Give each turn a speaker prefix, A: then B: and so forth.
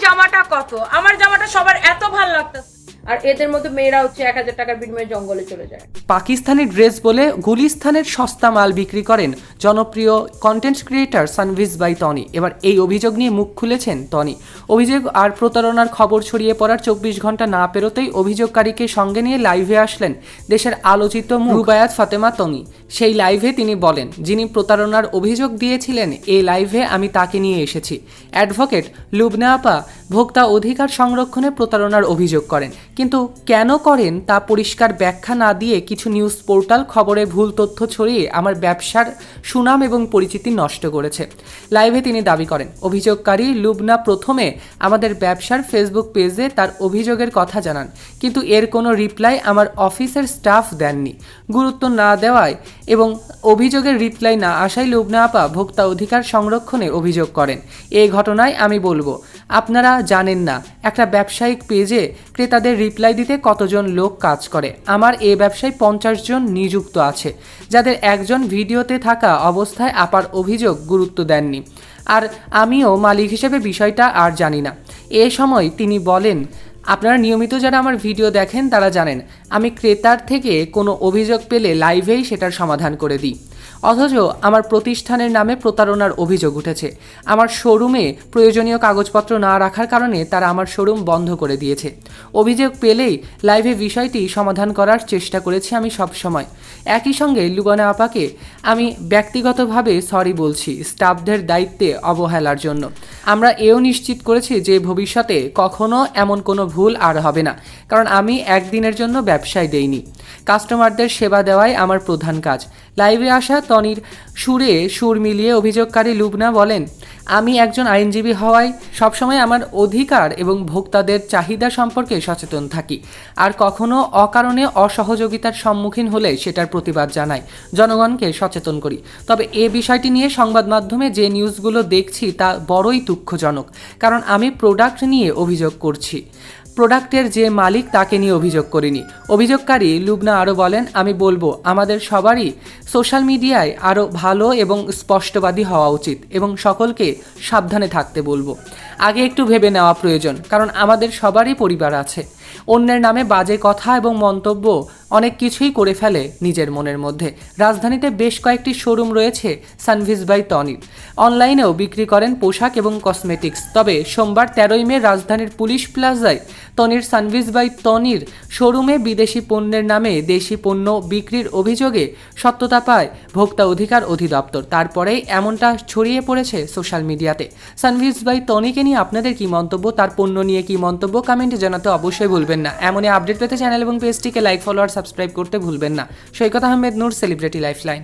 A: জামাটা কত? আমার জামাটা সবার এত ভালো লাগতেছে। আর এদের মধ্যে মেয়েরা হচ্ছে এক হাজার টাকার বিনিময়ে জঙ্গলে চলে যায়।
B: পাকিস্তানি ড্রেস বলে গুলিস্তানের সস্তা মাল বিক্রি করেন জনপ্রিয় content creator Sanvees by Tony এবার এই অভিযোগ নিয়ে মুখ খুলেছেন টনি অভিযোগ আর প্রতারণার খবর ছড়িয়ে পড়ার চব্বিশ ঘণ্টা না পেরোতেই অভিযোগকারীকে সঙ্গে নিয়ে লাইভে আসলেন দেশের আলোচিত রুবায়াত ফাতেমা টনি সেই লাইভে তিনি বলেন, যিনি প্রতারণার অভিযোগ দিয়েছিলেন এই লাইভে আমি তাকে নিয়ে এসেছি। অ্যাডভোকেট লুবনা আপা ভোক্তা অধিকার সংরক্ষণে প্রতারণার অভিযোগ করেন। কিন্তু কেন করেন তা পরিষ্কার ব্যাখ্যা না দিয়ে কিছু নিউজ পোর্টাল খবরে ভুল তথ্য ছড়িয়ে আমার ব্যবসার সুনাম এবং পরিচিতি নষ্ট করেছে। লাইভে তিনি দাবি করেন, অভিযোগকারী লুবনা প্রথমে আমাদের ব্যবসার ফেসবুক পেজে তার অভিযোগের কথা জানান, কিন্তু এর কোনো রিপ্লাই আমার অফিসের স্টাফ দেননি। গুরুত্ব না দেওয়ায় এবং অভিযোগের রিপ্লাই না আসায় লুবনা আপা ভোক্তা অধিকার সংরক্ষণে অভিযোগ করেন। এই ঘটনায় আমি বলব আপনারা জানেন না, একটা ব্যবসায়িক পেজে ক্রেতাদের রিপ্লাই দিতে কতজন লোক কাজ করে। আমার এ ব্যবসায় পঞ্চাশ জন নিযুক্ত আছে, যাদের একজন ভিডিওতে থাকা অবস্থায় আপার অভিযোগ গুরুত্ব দেননি। আর আমিও মালিক হিসেবে বিষয়টা আর জানি না। এ সময় তিনি বলেন, আপনারা নিয়মিত যারা আমার ভিডিও দেখেন তারা জানেন, আমি ক্রেতার থেকে কোনো অভিযোগ পেলে লাইভেই সেটার সমাধান করে দিই। অথচ আমার প্রতিষ্ঠানের নামে প্রতারণার অভিযোগ উঠেছে। আমার শোরুমে প্রয়োজনীয় কাগজপত্র না রাখার কারণে তারা আমার শোরুম বন্ধ করে দিয়েছে। অভিযোগ পেলেই লাইভে বিষয়টি সমাধান করার চেষ্টা করেছি আমি সবসময়। একই সঙ্গে লুবানা আপাকে আমি ব্যক্তিগতভাবে সরি বলছি স্টাফদের দায়িত্বে অবহেলার জন্য। আমরা এও নিশ্চিত করেছি যে ভবিষ্যতে কখনো এমন কোনো ভুল আর হবে না, কারণ আমি একদিনের জন্য ব্যবসায় দেইনি। কাস্টমারদের সেবা দেওয়াই আমার প্রধান কাজ। লাইভে আসা তনির সুরে সুর মিলিয়ে অভিযোগকারী লুবনা বলেন, আমি একজন আইনজীবী হওয়ায় সবসময় আমার অধিকার এবং ভোক্তাদের চাহিদা সম্পর্কে সচেতন থাকি। আর কখনো অকারণে অসহযোগিতার সম্মুখীন হলে সেটার প্রতিবাদ জানাই। জনগণকে সচেতন করি। তবে এ বিষয়টি নিয়ে সংবাদ মাধ্যমে যে নিউজগুলো দেখছি তা বড়ই দুঃখজনক, কারণ আমি প্রোডাক্ট নিয়ে অভিযোগ করছি। প্রোডাক্টের যে মালিক তাকে নিয়ে অভিযোগ করিনি। অভিযোগকারী লুবনা আরও বলেন, আমি বলব, আমাদের সবারই সোশ্যাল মিডিয়ায় আরও ভালো এবং স্পষ্টবাদী হওয়া উচিত এবং সকলকে সাবধানে থাকতে বলব। আগে একটু ভেবে নেওয়া প্রয়োজন, কারণ আমাদের সবারই পরিবার আছে। অন্যের নামে বাজে কথা এবং মন্তব্য অনেক কিছুই করে ফেলে নিজের মনের মধ্যে। রাজধানীতে বেশ কয়েকটি শোরুম রয়েছে সানভিজ বাই টনির। অনলাইনেও বিক্রি করেন পোশাক এবং কসমেটিক্স। তবে সোমবার তেরোই মে রাজধানীর পুলিশ প্লাজায় টনির সানভিজ বাই টনির শোরুমে বিদেশি পণ্যের নামে দেশি পণ্য বিক্রির অভিযোগে সত্যতা পায় ভোক্তা অধিকার অধিদপ্তর। তারপরেই এমনটা ছড়িয়ে পড়েছে সোশ্যাল মিডিয়াতে। সানভিজ বাই টনিকে নিয়ে আপনাদের কি মন্তব্য? তার পণ্য নিয়ে কি মন্তব্য? কমেন্টে জানাতে অবশ্যই ভুলবেন না। এমনই আপডেট পেতে চ্যানেল এবং পেজটিকে লাইক, ফলো আর সাবস্ক্রাইব করতে ভুলবেন না। Saikat Ahmed Noor celebrity lifeline.